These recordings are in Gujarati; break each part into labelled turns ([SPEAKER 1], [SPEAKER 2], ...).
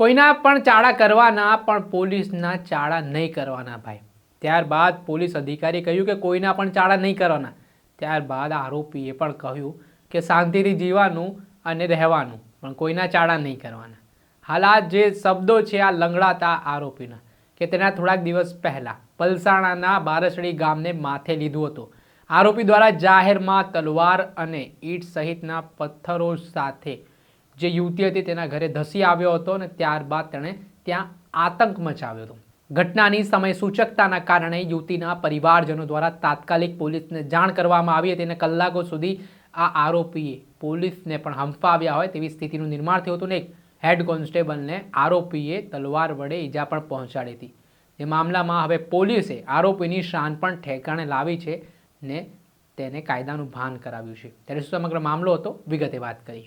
[SPEAKER 1] કોઈના પણ ચાળા કરવાના, પણ પોલીસના ચાળા નહીં કરવાના ભાઈ. ત્યારબાદ પોલીસ અધિકારી કહ્યું કે કોઈના પણ ચાળા નહીં કરવાના. ત્યારબાદ આરોપીએ પણ કહ્યું કે શાંતિથી જીવવાનું અને રહેવાનું, પણ કોઈના ચાળા નહીં કરવાના. હાલ આ જે શબ્દો છે, આ લંગડાતા આરોપીના, કે તેના થોડાક દિવસ પહેલાં પલસાણાના બારસડી ગામને માથે લીધું હતું. આરોપી દ્વારા જાહેરમાં તલવાર અને ઈટ સહિતના પથ્થરો સાથે જે યુવતી હતી તેના ઘરે ધસી આવ્યો હતો અને ત્યારબાદ તેણે ત્યાં આતંક મચાવ્યો હતો. ઘટનાની સમય સૂચકતાના કારણે યુવતીના પરિવારજનો દ્વારા તાત્કાલિક પોલીસને જાણ કરવામાં આવી હતી અને કલાકો સુધી આ આરોપીએ પોલીસને પણ હંફાવ્યા હોય તેવી સ્થિતિનું નિર્માણ થયું હતું ને એક હેડ કોન્સ્ટેબલને આરોપીએ તલવાર વડે ઈજા પણ પહોંચાડી હતી. એ મામલામાં હવે પોલીસે આરોપીની શાન પણ ઠેકાણે લાવી છે ને તેને કાયદાનું ભાન કરાવ્યું છે. ત્યારે શું સમગ્ર મામલો હતો? વિગતે વાત કરી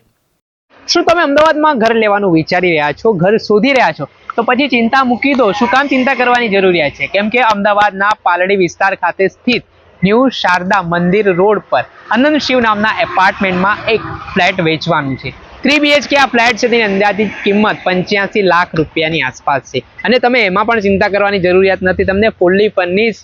[SPEAKER 2] શું તમે અમદાવાદમાં ઘર લેવાનું વિચારી રહ્યા છો? ઘર શોધી રહ્યા છો? તો પછી ચિંતા મૂકી દો. શું કામ ચિંતા કરવાની જરૂરિયાત છે? કેમ કે અમદાવાદના પાલડી વિસ્તાર ખાતે સ્થિત ન્યૂ શારદા મંદિર રોડ પર અનંત શિવ નામના એપાર્ટમેન્ટમાં એક ફ્લેટ વેચવાનું છે. થ્રી બીએચકે આ ફ્લેટ છે તેની અંદાજિત કિંમત પંચ્યાસી લાખ રૂપિયાની આસપાસ છે. અને તમે એમાં પણ ચિંતા કરવાની જરૂરિયાત નથી. તમને ફૂલ્લી ફર્નિશ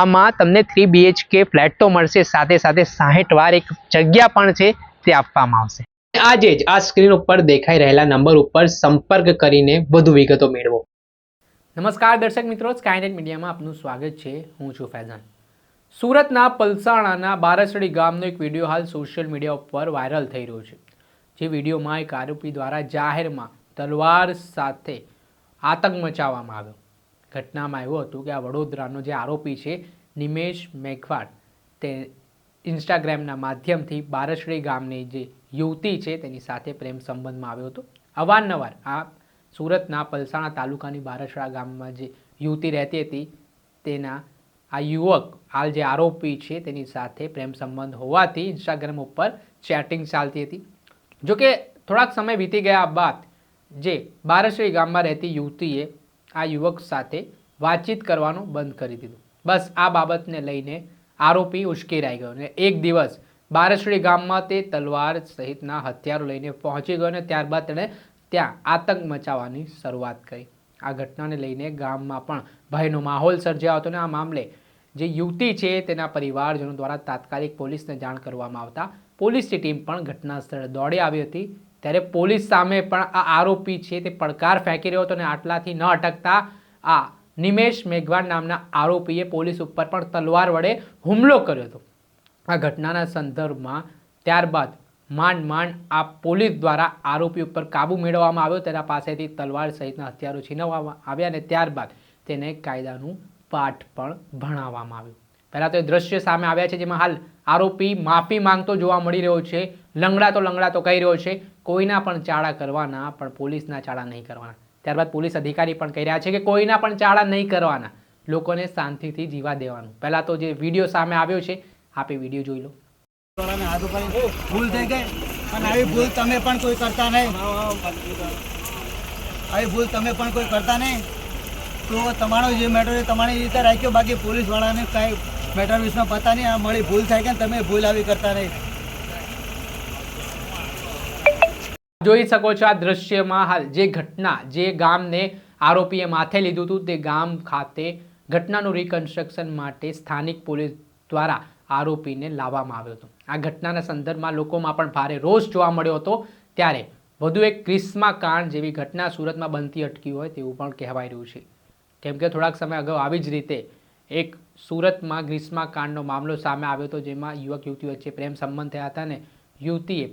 [SPEAKER 2] આમાં તમને થ્રી બીએચકે ફ્લેટ તો મળશે, સાથે સાથે સાહીઠ વાર એક જગ્યા પણ છે, તે આપવામાં આવશે. આજે જ આ સ્ક્રીન ઉપર દેખાઈ રહેલા નંબર ઉપર સંપર્ક કરીને વધુ વિગતો મેળવો.
[SPEAKER 1] નમસ્કાર દર્શક મિત્રો સ્કાયનેટ મીડિયામાં આપનું સ્વાગત છે, હું છું ફૈઝાન. સુરતના પલસાણાના બારસડી ગામનો એક વીડિયો હાલ સોશિયલ મીડિયા ઉપર વાયરલ થઈ રહ્યો છે. જે વિડીયોમાં એક આરોપી દ્વારા જાહેરમાં તલવાર સાથે આતંક મચાવવામાં આવ્યો. ઘટનામાં એવું હતું કે આ વડોદરાનો જે આરોપી છે, નિમેશ મેઘવાડ, તે ઇન્સ્ટાગ્રામના માધ્યમથી બારસડી ગામની જે યુવતી છે, તેની સાથે પ્રેમ સંબંધમાં આવ્યો હતો. અવારનવાર આ સુરતના પલસાણા તાલુકાની બારસડા ગામમાં જે યુવતી રહેતી હતી, તેના આ યુવક, હાલ જે આરોપી છે, તેની સાથે પ્રેમ સંબંધ હોવાથી ઇન્સ્ટાગ્રામ ઉપર ચેટિંગ ચાલતી હતી. જોકે થોડાક સમય વીતી ગયા બાદ જે બારસડી ગામમાં રહેતી યુવતીએ આ યુવક સાથે વાતચીત કરવાનું બંધ કરી દીધું. બસ આ બાબતને લઈને આરોપી ઉશ્કેરાઈ ગયો અને એક દિવસ બારસડી ગામમાં તે તલવાર સહિતના હથિયારો લઈને પહોંચી ગયો અને ત્યારબાદ તેણે ત્યાં આતંક મચાવવાની શરૂઆત કરી. આ ઘટનાને લઈને ગામમાં પણ ભયનો માહોલ સર્જાયો હતો અને આ મામલે જે યુવતી છે તેના પરિવારજનો દ્વારા તાત્કાલિક પોલીસને જાણ કરવામાં આવતા પોલીસની ટીમ પણ ઘટના સ્થળે દોડી આવી હતી. ત્યારે પોલીસ સામે પણ આ આરોપી છે તે પડકાર ફેંકી રહ્યો હતો અને આટલાથી ન અટકતા આ નિમેશ મેઘવાન નામના આરોપીએ પોલીસ ઉપર પણ તલવાર વડે હુમલો કર્યો હતો. આ ઘટનાના સંદર્ભમાં ત્યારબાદ માંડ માંડ આ પોલીસ દ્વારા આરોપી ઉપર કાબુ મેળવવામાં આવ્યો. તેના પાસેથી તલવાર સહિતના હથિયારો છીનવવામાં આવ્યા અને ત્યારબાદ તેને કાયદાનું પાઠ પણ ભણાવવામાં આવ્યું. પહેલાં તો એ દ્રશ્ય સામે આવ્યા છે જેમાં હાલ આરોપી માફી માંગતો જોવા મળી રહ્યો છે. લંગડાતો લંગડાતો કહી રહ્યો છે. કોઈના પણ ચાળા કરવાના, પણ પોલીસના ચાળા નહીં કરવાના. ત્યારબાદ પોલીસ અધિકારી પણ કહી રહ્યા છે કે કોઈના પણ ચાળા નહીં કરવાના. લોકોને શાંતિથી જીવા દેવાનું. પહેલાં તો જે વીડિયો સામે આવ્યો છે, આપ વીડિયો જોઈ લો.
[SPEAKER 3] ભૂલ થઈ ગઈ. અને આવી ભૂલ તમે પણ કોઈ કરતા નહીં. આવી ભૂલ તમે પણ કોઈ કરતા નહીં. તો તમારો જે મેટર તમારી રીતે રાખ્યો. બાકી પોલીસવાળાને કાંઈ મેટર વિશમાં પતા નહીં. આ મળી ભૂલ થાય કે તમે ભૂલ આવી કરતા નહીં.
[SPEAKER 1] જોઈ શકો છો આ દ્રશ્યમાં હાલ જે ઘટના, જે ગામને આરોપીએ માથે લીધું હતું, તે ગામ ખાતે ઘટનાનું રિકન્સ્ટ્રક્શન માટે સ્થાનિક પોલીસ દ્વારા આરોપીને લાવવામાં આવ્યો હતો. આ ઘટનાના સંદર્ભમાં લોકોમાં પણ ભારે રોષ જોવા મળ્યો હતો. ત્યારે વધુ એક ક્રિસ્મા કાંડ જેવી ઘટના સુરતમાં બનતી અટકી હોય તેવું પણ કહેવાય રહ્યું છે. કેમ કે થોડાક સમય અગાઉ આવી જ રીતે એક સુરતમાં ગ્રીષ્મા કાંડનો મામલો સામે આવ્યો હતો, જેમાં યુવક યુવતી વચ્ચે પ્રેમ સંબંધ થયા હતા ને યુવતીએ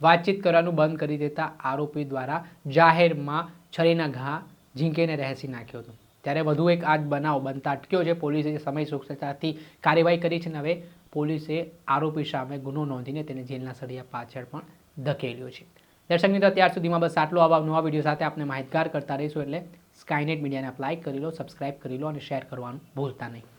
[SPEAKER 1] વાતચીત કરવાનું બંધ કરી દેતા આરોપી દ્વારા જાહેરમાં છરીના ઘા ઝીંકીને રહેસી નાખ્યો હતો. ત્યારે વધુ એક આજ બનાવ બનતા અટક્યો છે. પોલીસે સમય સૂક્ષ્મતાથી કાર્યવાહી કરી છે અને હવે પોલીસે આરોપી સામે ગુનો નોંધીને તેને જેલના સળિયા પાછળ પણ ધકેલ્યો છે. દર્શક મિત્રો, ત્યાર સુધીમાં બસ આટલો. આવા નવા વીડિયો સાથે આપણે માહિતગાર કરતા રહીશું એટલે સ્કાયનેટ મીડિયાને આપ લાઇક કરી લો સબસ્ક્રાઇબ કરી લો અને શેર કરવાનું ભૂલતા નહીં.